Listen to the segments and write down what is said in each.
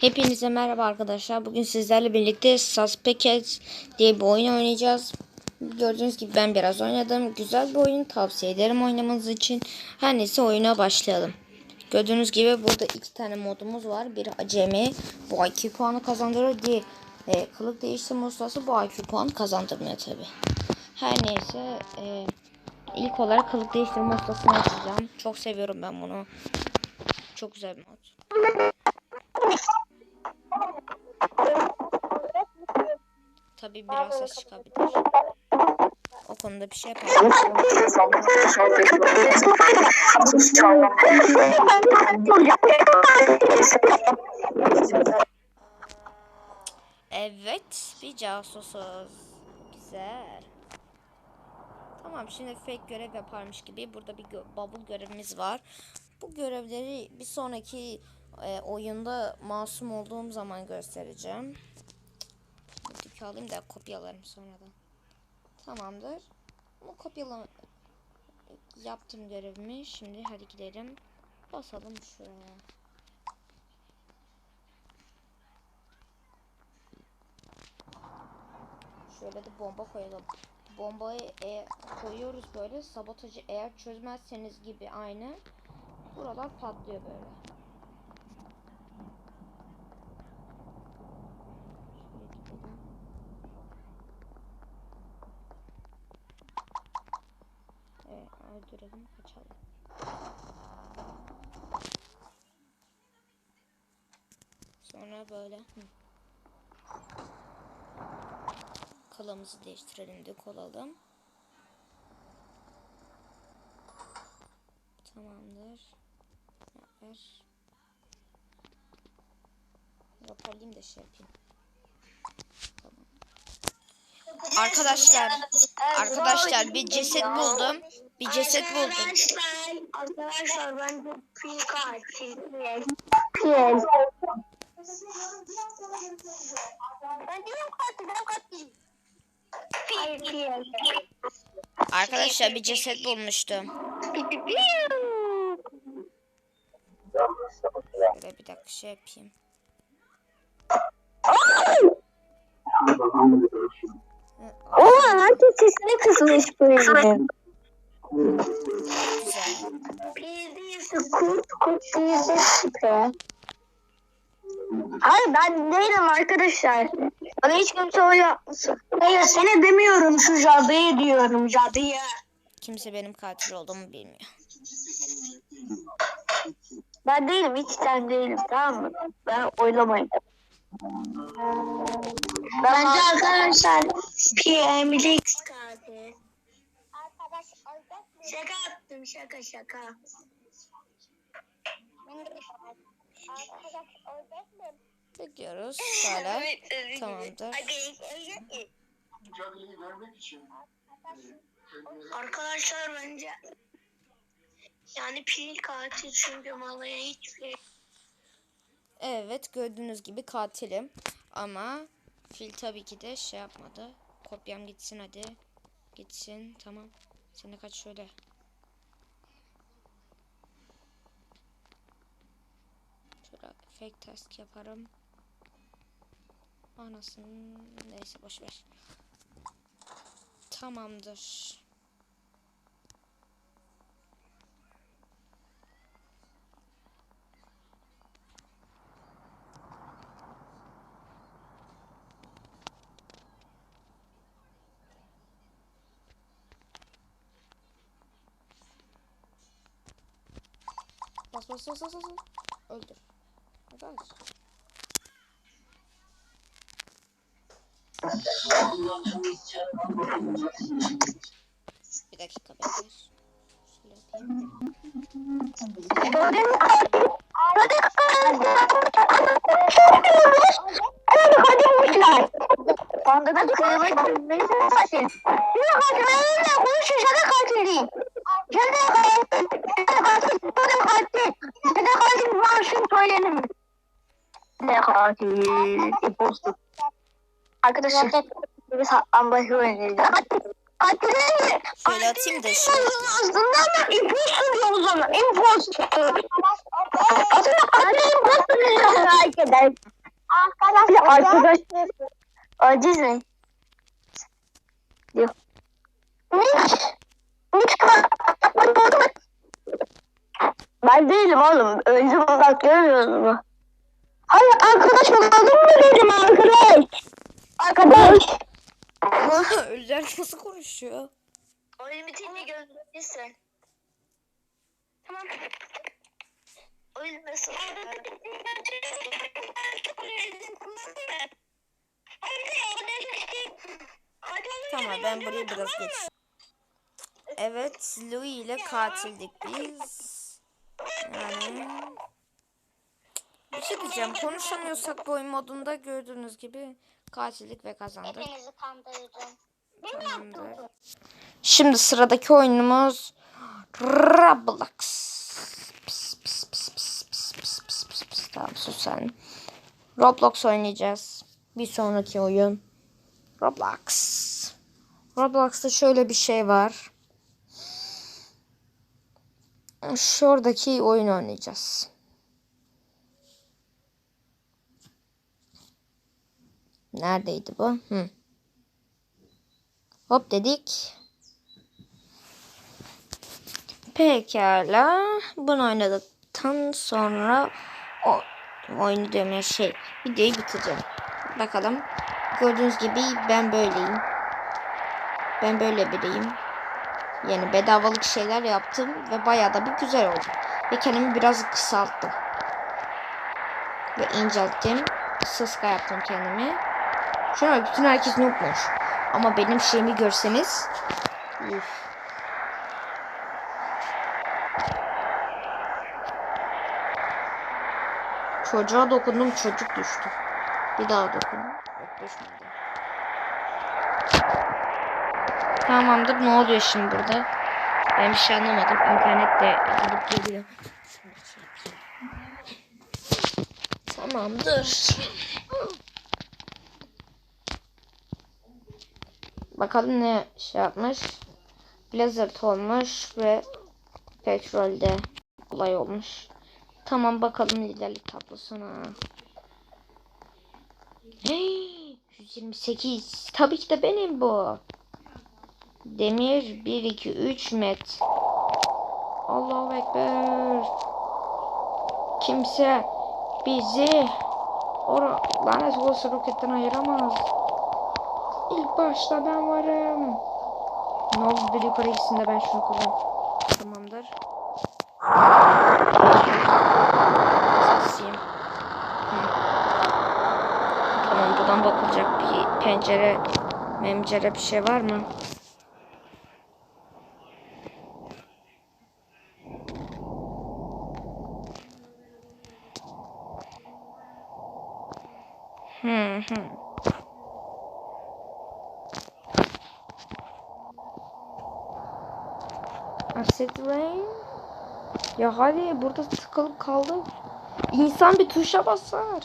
Hepinize merhaba arkadaşlar. Bugün sizlerle birlikte Suspects diye bir oyun oynayacağız. Gördüğünüz gibi ben biraz oynadım. Güzel bir oyun. Tavsiye ederim oynamanız için. Her neyse oyuna başlayalım. Gördüğünüz gibi burada iki tane modumuz var. Biri acemi. Bu IQ puanı kazandırır. Diye e, kılık değiştirme ustası bu IQ puanı kazandırmıyor tabi. Her neyse e, ilk olarak kılık değiştirme ustasını açacağım. Çok seviyorum ben bunu. Çok güzel bir mod. Tabii biraz ses çıkabilir. O konuda bir şey yapalım. Evet, bir casusuz. Güzel. Tamam, şimdi fake görev yaparmış gibi burada bir gö- bubble görevimiz var. Bu görevleri bir sonraki e, oyunda masum olduğum zaman göstereceğim. Tiki alayım da kopyalarım sonradan. Tamamdır. Bunu kopyala yaptım görevimi. Şimdi hadi gidelim. Basalım şuraya. Şöyle de bomba koyalım. Bombayı e, koyuyoruz böyle. Sabotajı eğer çözmezseniz gibi aynı. Buralar patlıyor böyle. Şöyle gidelim. Evet, öldürelim, kaçalım. Sonra böyle hı. Kolamızı değiştirelim de kolalım. Tamamdır. Ver. Raporlayayım da şey yapayım. Tamam. Arkadaşlar, arkadaşlar bir ceset buldum. Bir ceset buldum. Arkadaşlar, arkadaşlar ben de. Ben değilim katil, ben katil. Arkadaşlar bir ceset bulmuştum. Böyle bir dakika şey yapayım. Oğlum herkes sesini kısmış. Güzel. Pil değilse kurt, kurt değilse şüphe. Hayır ben değilim arkadaşlar. Bana hiç kimse o yapmasın. Hayır seni demiyorum şu cadıyı diyorum cadıyı. Kimse benim katil olduğumu bilmiyor. Ben değilim hiç sen değilim tamam mı? Ben oylamayın. Bence arkadaşlar PMX katil. Şaka attım şaka şaka. Bekliyoruz. Hala. Tamamdır. mücadeleyi vermek için Arkadaşlar bence yani pil katil çünkü malaya hiçbir Evet gördüğünüz gibi katilim. Ama fil tabii ki de şey yapmadı. Kopyam gitsin hadi. Gitsin tamam. Sen de kaç şöyle. Şöyle fake task yaparım. Anasını neyse boş ver. Tamamdır. Bas bas bas bas bas. Öldür. Arkadaş. Bir dakika bekle. Şöyle yapayım. Panda da kıymet bilmeyi katil. Bir katil benimle konuşuyor şaka katil değil. Şaka katil. Katil. Şaka katil. Şaka katil maaşım söylenim. Ne katil. İmpostor. Arkadaşlar hep bir saklambaç oynayacağız. Atilla Şöyle atayım da şimdi. Ağzından da imposter diyoruz ona. Imposter. Aslında Atilla imposter diyoruz merak eder. Arkadaşlar. Arkadaşlar. Aciz mi? Diyor. Ne? Ne Ben değilim oğlum. Öncü olarak görmüyoruz mu? Hayır arkadaş olalım mı dedim arkadaş. Arkadaş. Ölüler nasıl konuşuyor? Oyun bitince gözlemişsin. Tamam. Oyun nasıl? Tamam ben burayı biraz geç. Evet Louis ile katildik biz. Yani bir şey diyeceğim konuşamıyorsak bu oyun modunda gördüğünüz gibi katillik ve kazandık. Hepinizi kandıracağım. Tamamdır. Şimdi sıradaki oyunumuz Roblox. Pıs, pıs. Tamam sus sen. Roblox oynayacağız. Bir sonraki oyun. Roblox. Roblox'ta şöyle bir şey var. Şuradaki oyun oynayacağız. Neredeydi bu? Hı. Hop dedik. Pekala. Bunu oynadıktan sonra o oyunu diyorum şey videoyu bitireceğim. Bakalım. Gördüğünüz gibi ben böyleyim. Ben böyle biriyim. Yani bedavalık şeyler yaptım ve bayağı da bir güzel oldu. Ve kendimi biraz kısalttım. Ve incelttim. Sıska yaptım kendimi. An bütün herkes noobmuş. Ama benim şeyimi görseniz. Üf. Çocuğa dokundum çocuk düştü. Bir daha dokundum. Tamamdır ne oluyor şimdi burada? Ben bir şey anlamadım. İnternet de gidip geliyor. Tamamdır. Bakalım ne şey yapmış. Blizzard olmuş ve petrolde olay olmuş. Tamam bakalım liderlik tablosuna. Hey, 128. Tabii ki de benim bu. Demir 1 2 3 met. Allahu ekber. Kimse bizi o lanet olası roketten ayıramaz. İlk başta ben varım. Bir yukarı gitsin de ben şunu kullan. Tamamdır. Sesiyim. Tamam buradan bakılacak bir pencere memcere bir şey var mı? Hı hı. Rain. Ya hadi burada tıkılıp kaldık. İnsan bir tuşa basar.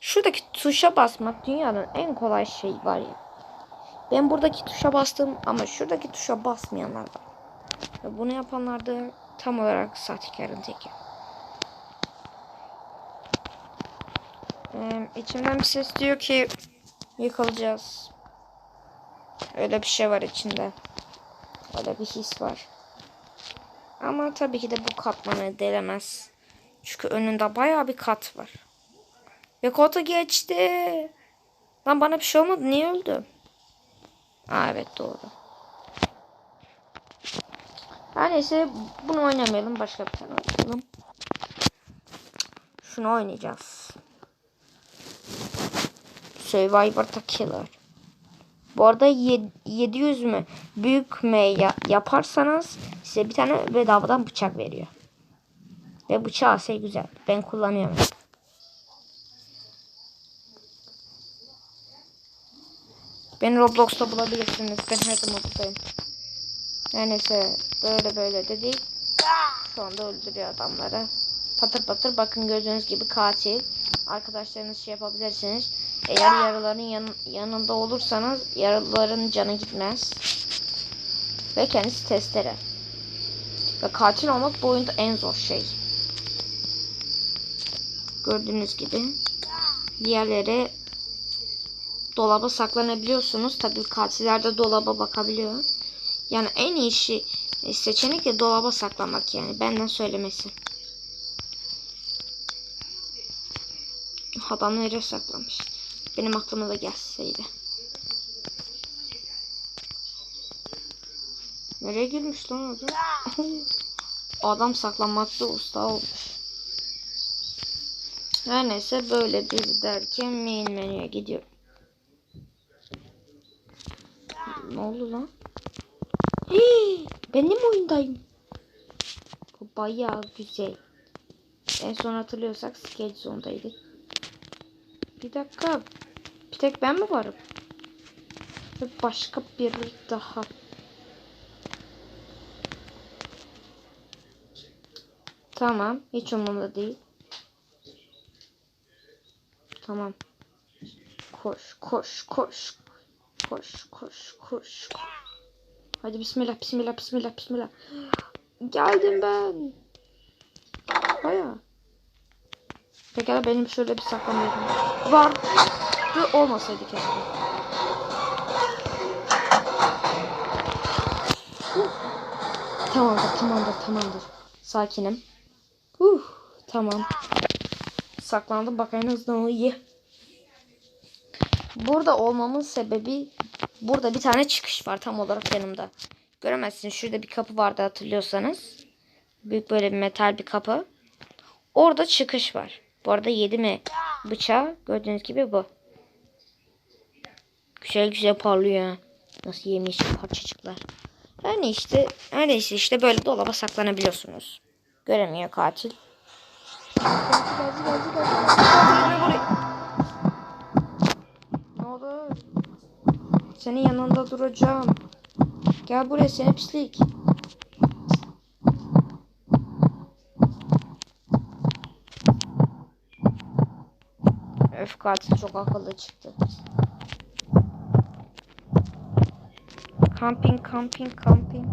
Şuradaki tuşa basmak dünyanın en kolay şeyi var ya. Ben buradaki tuşa bastım ama şuradaki tuşa basmayanlar var. Ve bunu yapanlar da tam olarak sahtekarın teki. Ee, içimden bir ses diyor ki yıkılacağız. Öyle bir şey var içinde. Öyle bir his var. Ama tabii ki de bu katmanı delemez. Çünkü önünde bayağı bir kat var. Ve kotu geçti. Lan bana bir şey olmadı. Niye öldü? Aa evet doğru. Her neyse bunu oynamayalım. Başka bir tane oynayalım. Şunu oynayacağız. Survivor the Killer. Bu arada 700 mü büyük ya- yaparsanız size bir tane bedavadan bıçak veriyor. Ve bıçağı şey güzel. Ben kullanıyorum. Beni Roblox'ta bulabilirsiniz. Ben her zaman buradayım. Her neyse böyle böyle dedik. Şu anda öldürüyor adamları. Patır patır bakın gördüğünüz gibi katil. Arkadaşlarınız şey yapabilirsiniz. Eğer yaraların yan- yanında olursanız yaralıların canı gitmez. Ve kendisi testere. Ve katil olmak bu oyunda en zor şey. Gördüğünüz gibi. Diğerleri dolaba saklanabiliyorsunuz. Tabii katiller de dolaba bakabiliyor. Yani en iyi şey, seçenek de dolaba saklamak yani. Benden söylemesi. Adam nereye saklamış? Benim aklıma da gelseydi. Nereye girmiş lan orada? Adam saklanmakta usta olmuş. Her neyse böyle bir derken main menüye gidiyor. Ne oldu lan? Hii, ben de mi oyundayım? Bu bayağı güzel. En son hatırlıyorsak Skate Zone'daydık. Bir dakika. Bir tek ben mi varım? Ve başka biri daha. Tamam. Hiç umurumda değil. Tamam. Koş, koş, koş. Koş, koş, koş. Hadi bismillah, bismillah, bismillah, bismillah. Geldim ben. Baya. Pekala benim şöyle bir saklama yerim vardı olmasaydı keşke. Tamamdır, tamamdır, tamamdır. Sakinim. Uh, tamam. Saklandım bak en azından iyi. Burada olmamın sebebi burada bir tane çıkış var tam olarak yanımda. Göremezsiniz şurada bir kapı vardı hatırlıyorsanız. Büyük böyle bir metal bir kapı. Orada çıkış var. Bu arada yedi mi bıçağı gördüğünüz gibi bu. Güzel güzel parlıyor. Nasıl yemiş parçacıklar. Ne işte, her neyse işte böyle dolaba saklanabiliyorsunuz. Göremiyor katil. Ne oldu? Senin yanında duracağım. Gel buraya seni pislik. Öf katil çok akıllı çıktı. Camping, camping, camping.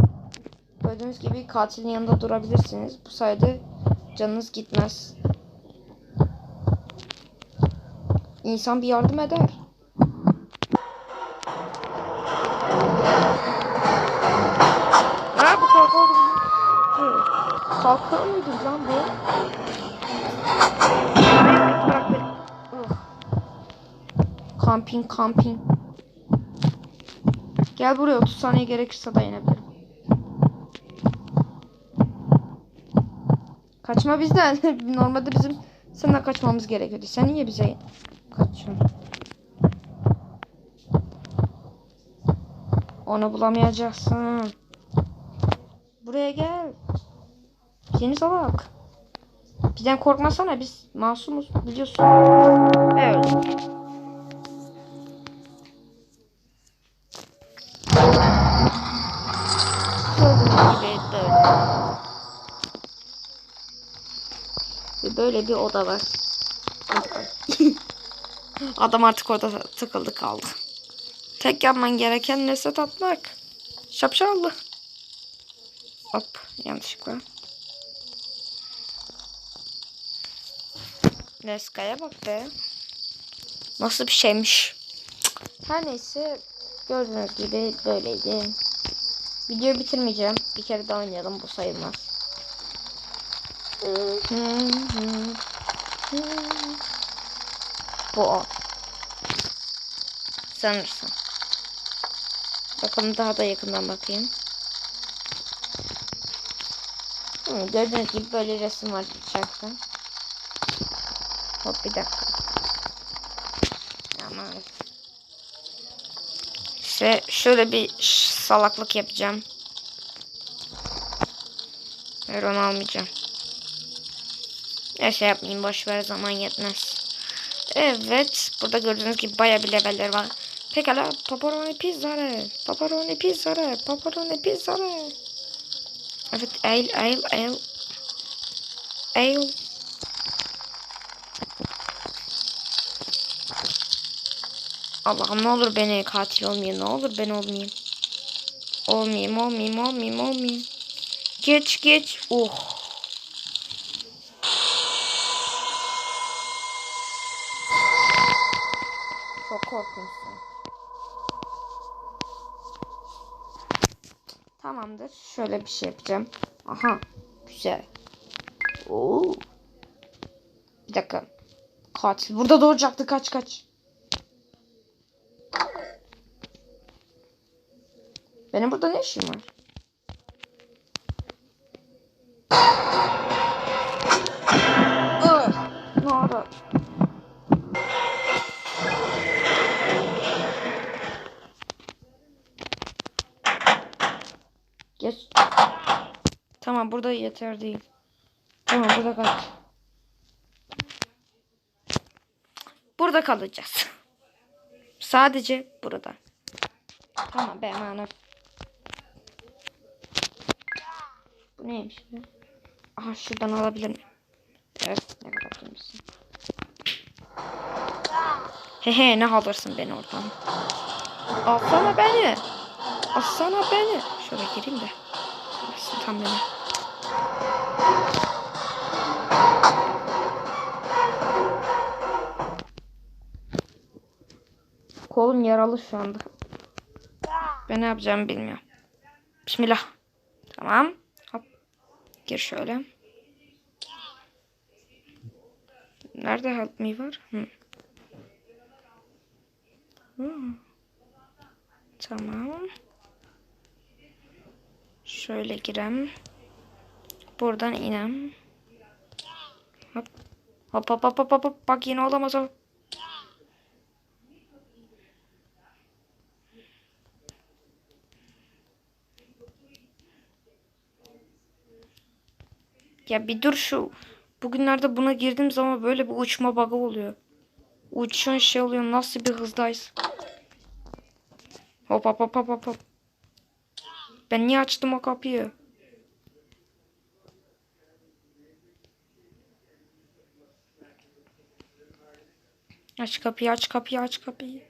Gördüğünüz gibi katilin yanında durabilirsiniz. Bu sayede canınız gitmez. İnsan bir yardım eder. Ha bu kalkar mı? Kalkar mıydı lan bu? Camping, camping. Gel buraya 30 saniye gerekirse dayanabilirim. Kaçma bizden. Normalde bizim senden kaçmamız gerekiyordu. Sen niye bize kaçıyorsun? Onu bulamayacaksın. Buraya gel. Seni salak. Bizden korkmasana biz masumuz biliyorsun. Evet. Böyle bir oda var. Adam artık orada tıkıldı kaldı. Tek yapman gereken reset atmak. Şapşallı. Hop yanlışlıkla. Neska'ya bak be. Nasıl bir şeymiş. Her neyse gördüğünüz gibi böyleydi. Videoyu bitirmeyeceğim. Bir kere daha oynayalım bu sayılmaz. Bu o. Bakalım daha da yakından bakayım. Hı, gördüğünüz gibi böyle resim var içeride. Hop bir dakika. Aman. İşte şöyle bir salaklık yapacağım. Ver onu almayacağım. Neyse yapmayayım boş ver zaman yetmez. Evet burada gördüğünüz gibi baya bir leveller var. Pekala pepperoni pizzare. Pepperoni pizzare. Pepperoni pizzare. Evet eğil eğil eğil. Eğil. Allah'ım ne olur beni katil olmayayım. Ne olur ben olmayayım. Olmayayım, olmayayım, olmayayım, olmayayım. Geç, geç. Oh. Korkunçsun. Tamamdır. Şöyle bir şey yapacağım. Aha. Güzel. Oo. Bir dakika. Katil. Burada doğacaktı. Kaç kaç. Benim burada ne işim var? Ne oldu? Geç. Tamam burada yeter değil. Tamam burada kal. Burada kalacağız. Sadece burada. Tamam be aman. Bu neymiş be? Aha şuradan alabilir miyim? Evet ne kadar kimsin? Hehe ne alırsın beni oradan. Alsana beni. Alsana beni. Şöyle gireyim de. Alsın tam beni. Kolum yaralı şu anda. Ben ne yapacağımı bilmiyorum. Bismillah. Tamam. Hop. Gir şöyle. Nerede help me var? Hı. Hı. Tamam. Şöyle girem. Buradan inem. Hop. Hop hop hop hop hop. Bak yine olamaz o. Ya bir dur şu. Bugünlerde buna girdiğim zaman böyle bir uçma bug'ı oluyor. Uçuyorsun şey oluyor. Nasıl bir hızdayız. Hop hop hop hop hop. Ben niye açtım o kapıyı? Aç kapıyı aç kapıyı aç kapıyı.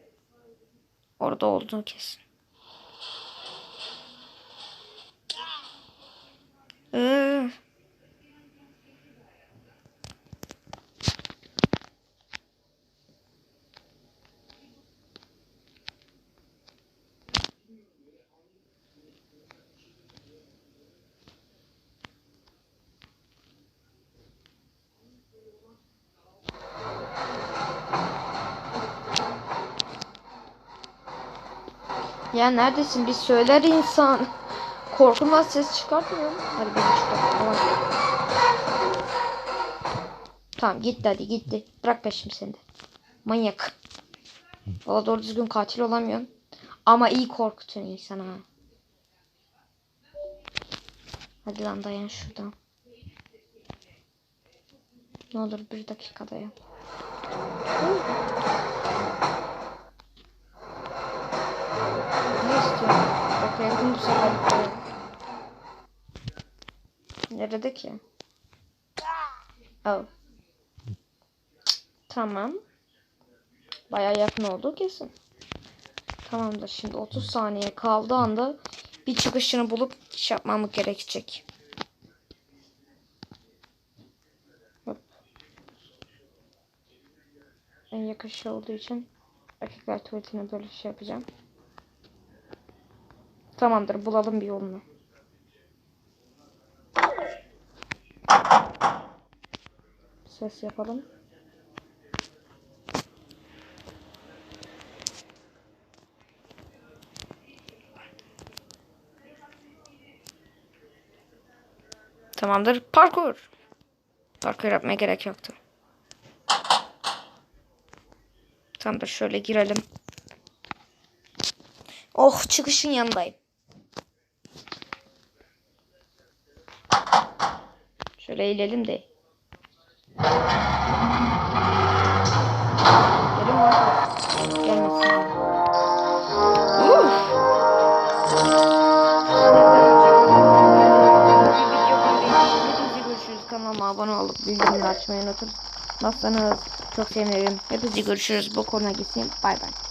Orada olduğunu kesin. Ee, ya neredesin? Bir söyler insan. Korkumdan ses çıkartmıyor mu? Hadi beni çıkart. Tamam. Gitti hadi gitti. Bırak peşimi seni de. Manyak. Valla doğru düzgün katil olamıyorsun. Ama iyi korkutuyorsun insanı ha. Hadi lan dayan şuradan. Ne olur bir dakika dayan. Bakayım bu sefer. Nerede ki? Oh. Tamam. Baya yakın oldu kesin. Tamamdır. Şimdi 30 saniye kaldığı anda bir çıkışını bulup iş yapmamız gerekecek. Hop. En yakın şey olduğu için erkekler tuvaletine böyle şey yapacağım. Tamamdır. Bulalım bir yolunu. Ses yapalım. Tamamdır. Parkur. Parkur yapmaya gerek yoktu. Tamamdır. Şöyle girelim. Oh çıkışın yanındayım. Şöyle eğilelim de. Gelin var. Gelmesin. Uf. Kanalıma abone olup bildirimleri açmayı unutmayın. Nasılsınız? Çok sevinirim. Hepinizi görüşürüz. Bu konuya gitsin. Bay bay.